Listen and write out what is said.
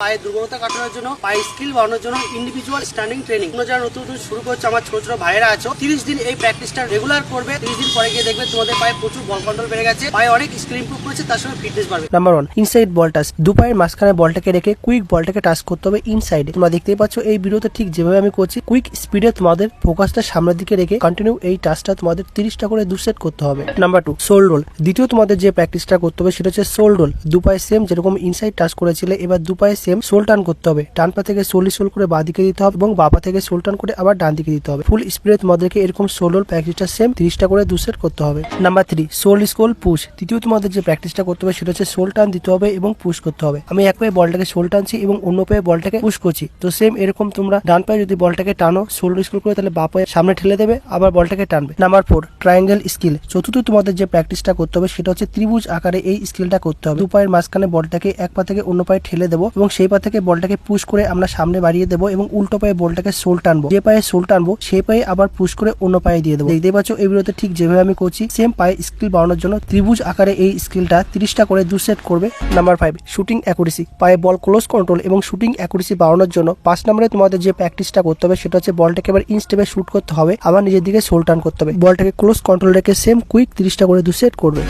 পায়ের দুর্বলতা কাটানোর জন্য, পায়ের স্কিল বাড়ানোর জন্য ইন্ডিভিজুয়াল স্ট্যান্ডিং ট্রেনিং তোমরা যারা নতুন নতুন শুরু করছ, আমার ছোট ছোট ভাইয়েরা আছো, তিরিশ দিন এই প্র্যাকটিসটা রেগুলার করবে, তিরিশ দিন পরে গিয়ে দেখবে তোমাদের পায়ে প্রচুর বল কন্ট্রোল বেড়ে গেছে, পায়ে অনেক স্কিল ইম্প্রুভ করেছে, তার সঙ্গে ফিটনেস বাড়বে। Number one inside ball touch দু পায়ের মাঝখানে বলটাকে রেখে কুইক বলটাকে টাচ করতে হবে ইনসাইডে তোমরা দেখতেই পাচ্ছ, এই ভিডিওতে ঠিক যেভাবে আমি করছি কুইক স্পিডে তোমাদের ফোকাসটা সামনের দিকে রেখে কন্টিনিউ এই টাচটা তোমাদের তিরিশটা করে দু সেট করতে হবে। নাম্বার টু সোল রোল দ্বিতীয় তোমাদের যে প্র্যাকটিসটা করতে হবে, সেটা হচ্ছে সোল রোল দু পায়ে সেম যেরকম ইনসাইড টাচ করেছিলে, এবার দু পায়ে সেম সোল টান করতে হবে। ডান পা থেকে সোলি সোল করে বাঁ দিকে দিতে হবে এবং বাবা থেকে সোল টান করে আবার ডান দিকে দিতে হবে। ফুল স্পিডে তোমাদেরকে এরকম সোল প্র্যাকটিসটা সেম তিরিশটা করে দু করতে হবে। Number three, sole scroll push. তৃতীয় তোমাদের যে প্র্যাকটিসটা করতে হবে সেটা হচ্ছে সোল টান দিতে হবে এবং পুশ করতে হবে। আমি এক পায়ে বলটাকে সোল টানছি এবং অন্য পায়ে বলটাকে পুশ করছি। তো সেম এরকম তোমরা ডান পায়ে যদি বলটাকে টানো, সোল স্কুল করে তাহলে বা পায়ে সামনে ঠেলে দেবে, আবার বলটাকে টানবে। Number four, triangle skill. চতুর্থ তোমাদের যে প্র্যাকটিসটা করতে হবে সেটা হচ্ছে ত্রিভুজ আকারে এই স্কিলটা করতে হবে। দু পায়ের মাঝখানে বলটাকে এক পা থেকে অন্য পায়ে ঠেলে দেবো এবং সেই পা থেকে বলটাকে পুশ করে আমরা সামনে বাড়িয়ে দেবো এবং উল্টো পায়ে বলটাকে সোল টানবো। যে পায়ে সোল টানবো, সেই পায়ে আবার পুশ করে অন্য পায়ে দিয়ে দেবো। দেখতে পাচ্ছ এই ভিডিওতে ঠিক যেভাবে আমি করছি সেম পায়ে স্কিল বাড়ানোর জন্য ত্রিভুজ আকারে এই স্কিলটা তিরিশটা করে দু সেট করবে। নাম্বার ফাইভ শুটিং অ্যাকুরেসি পায়ে বল ক্লোজ কন্ট্রোল এবং শুটিং অ্যাকুরেসি বাড়ানোর জন্য পাঁচ নম্বরে তোমাদের যে প্র্যাকটিসটা করতে হবে, সেটা হচ্ছে বলটাকে এবার ইন স্টেপে শুট করতে হবে, আবার নিজের দিকে সোল টান করতে হবে। বলটাকে ক্লোজ কন্ট্রোল রেখে সেম কুইক তিরিশটা করে দু সেট করবে।